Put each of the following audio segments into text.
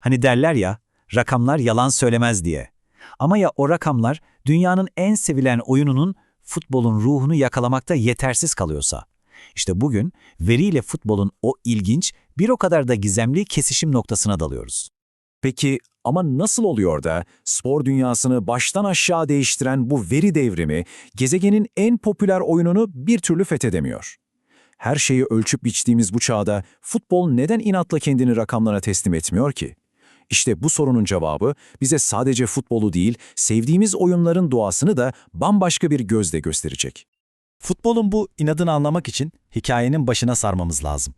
Hani derler ya, rakamlar yalan söylemez diye. Ama ya o rakamlar dünyanın en sevilen oyununun futbolun ruhunu yakalamakta yetersiz kalıyorsa? İşte bugün veriyle futbolun o ilginç, bir o kadar da gizemli kesişim noktasına dalıyoruz. Peki ama nasıl oluyor da spor dünyasını baştan aşağı değiştiren bu veri devrimi gezegenin en popüler oyununu bir türlü fethedemiyor? Her şeyi ölçüp biçtiğimiz bu çağda futbol neden inatla kendini rakamlara teslim etmiyor ki? İşte bu sorunun cevabı bize sadece futbolu değil, sevdiğimiz oyunların doğasını da bambaşka bir gözle gösterecek. Futbolun bu inadını anlamak için hikayenin başına sarmamız lazım.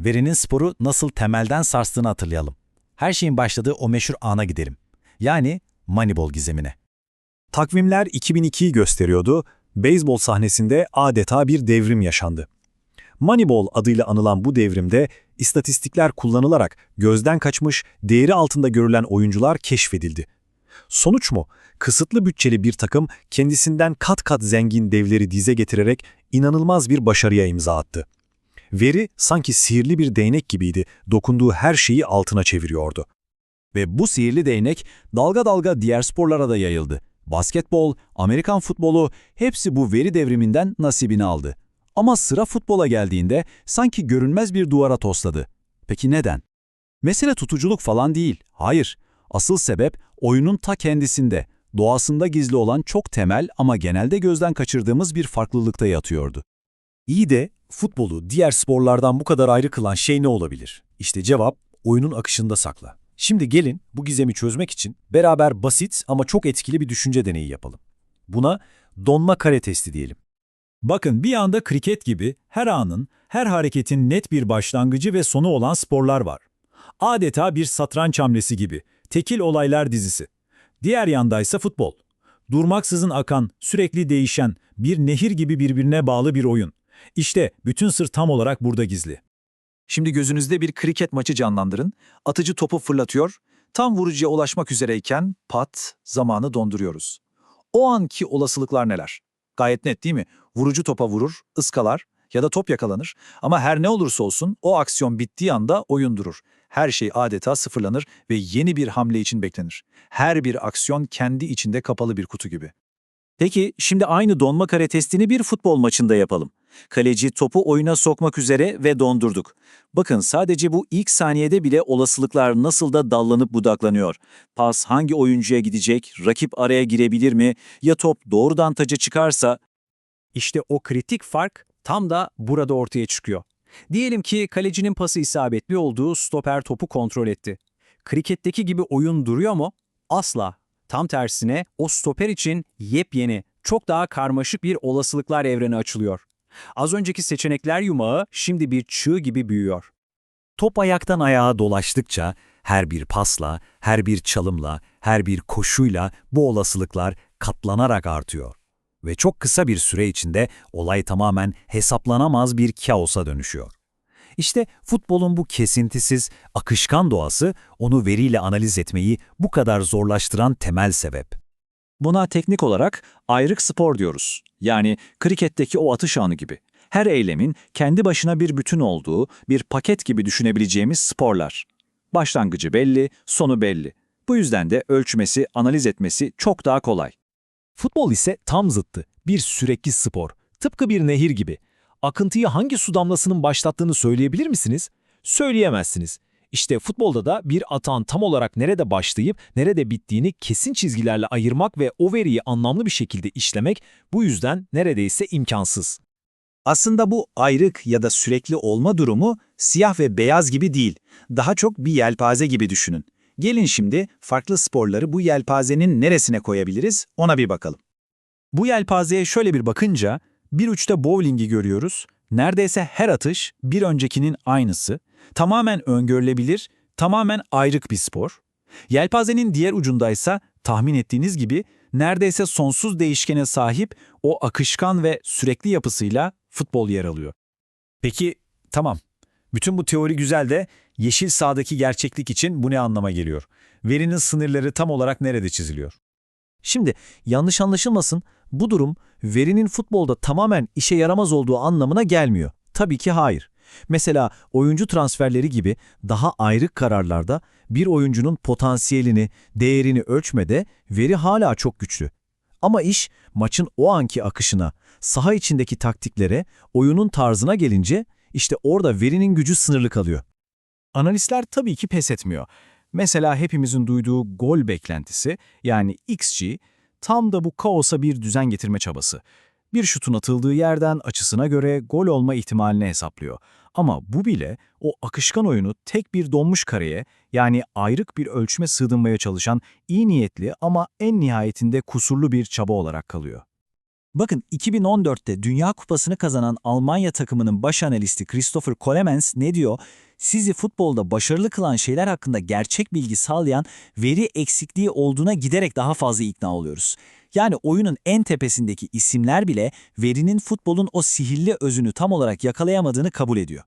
Verinin sporu nasıl temelden sarstığını hatırlayalım. Her şeyin başladığı o meşhur ana gidelim. Yani Moneyball gizemine. Takvimler 2002'yi gösteriyordu, beyzbol sahnesinde adeta bir devrim yaşandı. Moneyball adıyla anılan bu devrimde istatistikler kullanılarak gözden kaçmış, değeri altında görülen oyuncular keşfedildi. Sonuç mu? Kısıtlı bütçeli bir takım kendisinden kat kat zengin devleri dize getirerek inanılmaz bir başarıya imza attı. Veri sanki sihirli bir değnek gibiydi, dokunduğu her şeyi altına çeviriyordu. Ve bu sihirli değnek dalga dalga diğer sporlara da yayıldı. Basketbol, Amerikan futbolu hepsi bu veri devriminden nasibini aldı. Ama sıra futbola geldiğinde sanki görünmez bir duvara tosladı. Peki neden? Mesele tutuculuk falan değil. Hayır. Asıl sebep oyunun ta kendisinde, doğasında gizli olan çok temel ama genelde gözden kaçırdığımız bir farklılıkta yatıyordu. İyi de futbolu diğer sporlardan bu kadar ayrı kılan şey ne olabilir? İşte cevap oyunun akışında sakla. Şimdi gelin bu gizemi çözmek için beraber basit ama çok etkili bir düşünce deneyi yapalım. Buna donma kare testi diyelim. Bakın bir anda kriket gibi her anın, her hareketin net bir başlangıcı ve sonu olan sporlar var. Adeta bir satranç hamlesi gibi, tekil olaylar dizisi. Diğer yandaysa futbol. Durmaksızın akan, sürekli değişen, bir nehir gibi birbirine bağlı bir oyun. İşte bütün sır tam olarak burada gizli. Şimdi gözünüzde bir kriket maçı canlandırın. Atıcı topu fırlatıyor. Tam vurucuya ulaşmak üzereyken pat zamanı donduruyoruz. O anki olasılıklar neler? Gayet net değil mi? Vurucu topa vurur, ıskalar ya da top yakalanır. Ama her ne olursa olsun o aksiyon bittiği anda oyun durur. Her şey adeta sıfırlanır ve yeni bir hamle için beklenir. Her bir aksiyon kendi içinde kapalı bir kutu gibi. Peki şimdi aynı donma kare testini bir futbol maçında yapalım. Kaleci topu oyuna sokmak üzere ve dondurduk. Bakın sadece bu ilk saniyede bile olasılıklar nasıl da dallanıp budaklanıyor. Pas hangi oyuncuya gidecek, rakip araya girebilir mi, ya top doğrudan taca çıkarsa İşte o kritik fark tam da burada ortaya çıkıyor. Diyelim ki kalecinin pası isabetli olduğu stoper topu kontrol etti. Kriketteki gibi oyun duruyor mu? Asla. Tam tersine o stoper için yepyeni, çok daha karmaşık bir olasılıklar evreni açılıyor. Az önceki seçenekler yumağı şimdi bir çığ gibi büyüyor. Top ayaktan ayağa dolaştıkça her bir pasla, her bir çalımla, her bir koşuyla bu olasılıklar katlanarak artıyor. Ve çok kısa bir süre içinde olay tamamen hesaplanamaz bir kaosa dönüşüyor. İşte futbolun bu kesintisiz, akışkan doğası onu veriyle analiz etmeyi bu kadar zorlaştıran temel sebep. Buna teknik olarak ayrık spor diyoruz. Yani kriketteki o atış anı gibi. Her eylemin kendi başına bir bütün olduğu, bir paket gibi düşünebileceğimiz sporlar. Başlangıcı belli, sonu belli. Bu yüzden de ölçmesi, analiz etmesi çok daha kolay. Futbol ise tam zıttı. Bir sürekli spor. Tıpkı bir nehir gibi. Akıntıyı hangi su damlasının başlattığını söyleyebilir misiniz? Söyleyemezsiniz. İşte futbolda da bir atağın tam olarak nerede başlayıp nerede bittiğini kesin çizgilerle ayırmak ve o veriyi anlamlı bir şekilde işlemek bu yüzden neredeyse imkansız. Aslında bu ayrık ya da sürekli olma durumu siyah ve beyaz gibi değil. Daha çok bir yelpaze gibi düşünün. Gelin şimdi farklı sporları bu yelpazenin neresine koyabiliriz ona bir bakalım. Bu yelpazeye şöyle bir bakınca bir uçta bowling'i görüyoruz. Neredeyse her atış bir öncekinin aynısı. Tamamen öngörülebilir, tamamen ayrık bir spor. Yelpazenin diğer ucundaysa tahmin ettiğiniz gibi neredeyse sonsuz değişkene sahip o akışkan ve sürekli yapısıyla futbol yer alıyor. Peki tamam. Bütün bu teori güzel de yeşil sahadaki gerçeklik için bu ne anlama geliyor? Verinin sınırları tam olarak nerede çiziliyor? Şimdi yanlış anlaşılmasın, bu durum verinin futbolda tamamen işe yaramaz olduğu anlamına gelmiyor. Tabii ki hayır. Mesela oyuncu transferleri gibi daha ayrık kararlarda bir oyuncunun potansiyelini, değerini ölçmede veri hala çok güçlü. Ama iş maçın o anki akışına, saha içindeki taktiklere, oyunun tarzına gelince işte orada verinin gücü sınırlı kalıyor. Analistler tabii ki pes etmiyor. Mesela hepimizin duyduğu gol beklentisi yani XG tam da bu kaosa bir düzen getirme çabası. Bir şutun atıldığı yerden açısına göre gol olma ihtimalini hesaplıyor. Ama bu bile o akışkan oyunu tek bir donmuş kareye yani ayrık bir ölçüme sığdırmaya çalışan iyi niyetli ama en nihayetinde kusurlu bir çaba olarak kalıyor. Bakın 2014'te Dünya Kupası'nı kazanan Almanya takımının baş analisti Christopher Kolemens ne diyor? Sizi futbolda başarılı kılan şeyler hakkında gerçek bilgi sağlayan veri eksikliği olduğuna giderek daha fazla ikna oluyoruz. Yani oyunun en tepesindeki isimler bile verinin futbolun o sihirli özünü tam olarak yakalayamadığını kabul ediyor.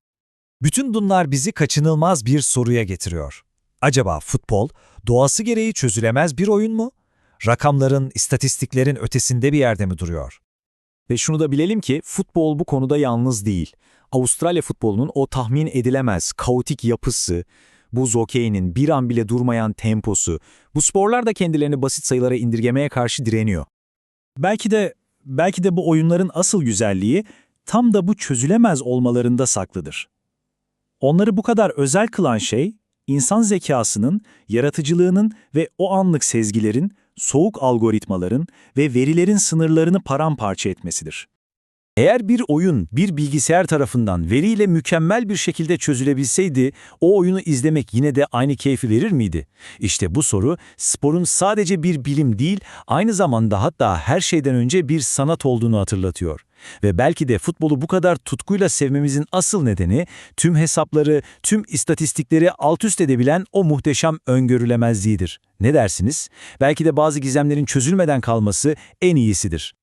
Bütün bunlar bizi kaçınılmaz bir soruya getiriyor. Acaba futbol doğası gereği çözülemez bir oyun mu? Rakamların, istatistiklerin ötesinde bir yerde mi duruyor? Ve şunu da bilelim ki futbol bu konuda yalnız değil. Avustralya futbolunun o tahmin edilemez, kaotik yapısı, buz hokeyinin bir an bile durmayan temposu, bu sporlar da kendilerini basit sayılara indirgemeye karşı direniyor. Belki de belki de bu oyunların asıl güzelliği tam da bu çözülemez olmalarında saklıdır. Onları bu kadar özel kılan şey, insan zekasının, yaratıcılığının ve o anlık sezgilerin, soğuk algoritmaların ve verilerin sınırlarını paramparça etmesidir. Eğer bir oyun bir bilgisayar tarafından veriyle mükemmel bir şekilde çözülebilseydi, o oyunu izlemek yine de aynı keyfi verir miydi? İşte bu soru, sporun sadece bir bilim değil, aynı zamanda hatta her şeyden önce bir sanat olduğunu hatırlatıyor. Ve belki de futbolu bu kadar tutkuyla sevmemizin asıl nedeni, tüm hesapları, tüm istatistikleri alt üst edebilen o muhteşem öngörülemezliğidir. Ne dersiniz? Belki de bazı gizemlerin çözülmeden kalması en iyisidir.